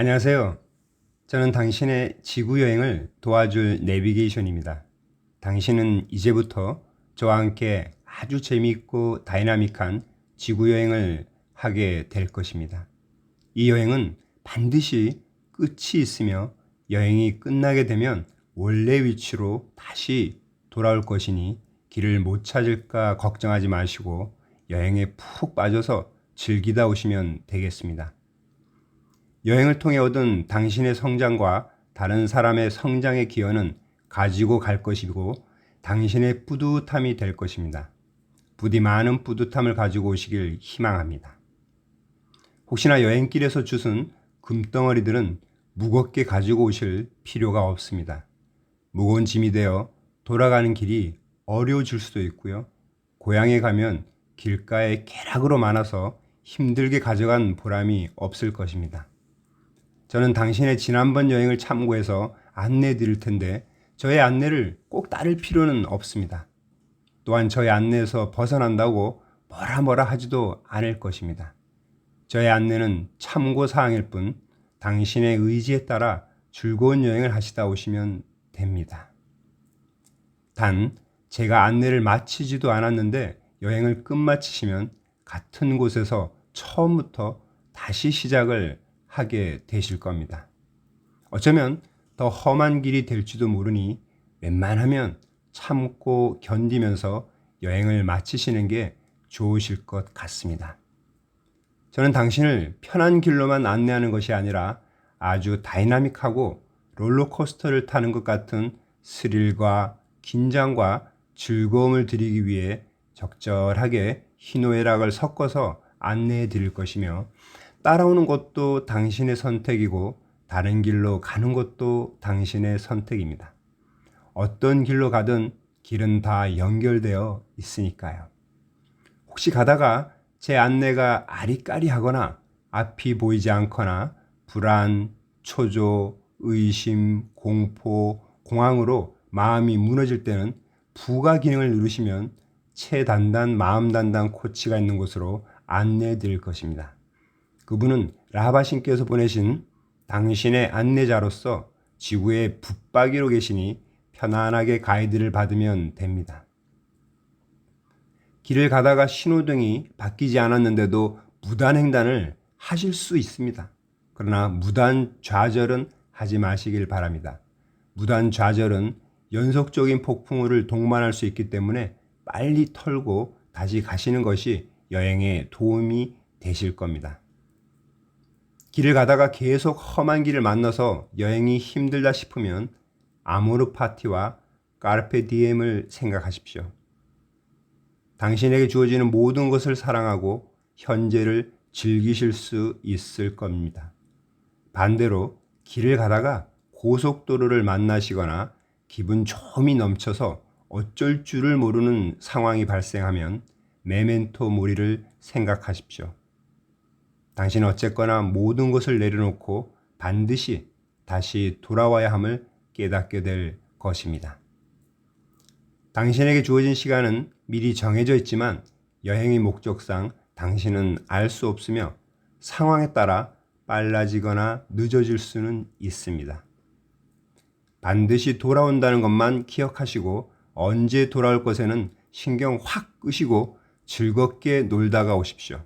안녕하세요. 저는 당신의 지구 여행을 도와줄 내비게이션입니다. 당신은 이제부터 저와 함께 아주 재미있고 다이나믹한 지구 여행을 하게 될 것입니다. 이 여행은 반드시 끝이 있으며 여행이 끝나게 되면 원래 위치로 다시 돌아올 것이니 길을 못 찾을까 걱정하지 마시고 여행에 푹 빠져서 즐기다 오시면 되겠습니다. 여행을 통해 얻은 당신의 성장과 다른 사람의 성장의 기여는 가지고 갈 것이고 당신의 뿌듯함이 될 것입니다. 부디 많은 뿌듯함을 가지고 오시길 희망합니다. 혹시나 여행길에서 주운 금덩어리들은 무겁게 가지고 오실 필요가 없습니다. 무거운 짐이 되어 돌아가는 길이 어려워질 수도 있고요. 고향에 가면 길가에 계락으로 많아서 힘들게 가져간 보람이 없을 것입니다. 저는 당신의 지난번 여행을 참고해서 안내해 드릴 텐데 저의 안내를 꼭 따를 필요는 없습니다. 또한 저의 안내에서 벗어난다고 뭐라 뭐라 하지도 않을 것입니다. 저의 안내는 참고 사항일 뿐 당신의 의지에 따라 즐거운 여행을 하시다 오시면 됩니다. 단 제가 안내를 마치지도 않았는데 여행을 끝마치시면 같은 곳에서 처음부터 다시 시작을 하게 되실 겁니다. 어쩌면 더 험한 길이 될지도 모르니 웬만하면 참고 견디면서 여행을 마치시는 게 좋으실 것 같습니다. 저는 당신을 편한 길로만 안내하는 것이 아니라 아주 다이나믹하고 롤러코스터를 타는 것 같은 스릴과 긴장과 즐거움을 드리기 위해 적절하게 희노애락을 섞어서 안내해 드릴 것이며 따라오는 것도 당신의 선택이고 다른 길로 가는 것도 당신의 선택입니다. 어떤 길로 가든 길은 다 연결되어 있으니까요. 혹시 가다가 제 안내가 아리까리하거나 앞이 보이지 않거나 불안, 초조, 의심, 공포, 공황으로 마음이 무너질 때는 부가 기능을 누르시면 체단단, 마음단단 코치가 있는 곳으로 안내해 드릴 것입니다. 그분은 라바신께서 보내신 당신의 안내자로서 지구의 붙박이로 계시니 편안하게 가이드를 받으면 됩니다. 길을 가다가 신호등이 바뀌지 않았는데도 무단 횡단을 하실 수 있습니다. 그러나 무단 좌절은 하지 마시길 바랍니다. 무단 좌절은 연속적인 폭풍우를 동반할 수 있기 때문에 빨리 털고 다시 가시는 것이 여행에 도움이 되실 겁니다. 길을 가다가 계속 험한 길을 만나서 여행이 힘들다 싶으면 아모르 파티와 까르페 디엠을 생각하십시오. 당신에게 주어지는 모든 것을 사랑하고 현재를 즐기실 수 있을 겁니다. 반대로 길을 가다가 고속도로를 만나시거나 기분 좀이 넘쳐서 어쩔 줄을 모르는 상황이 발생하면 메멘토 모리를 생각하십시오. 당신은 어쨌거나 모든 것을 내려놓고 반드시 다시 돌아와야 함을 깨닫게 될 것입니다. 당신에게 주어진 시간은 미리 정해져 있지만 여행의 목적상 당신은 알 수 없으며 상황에 따라 빨라지거나 늦어질 수는 있습니다. 반드시 돌아온다는 것만 기억하시고 언제 돌아올 것에는 신경 확 끄시고 즐겁게 놀다가 오십시오.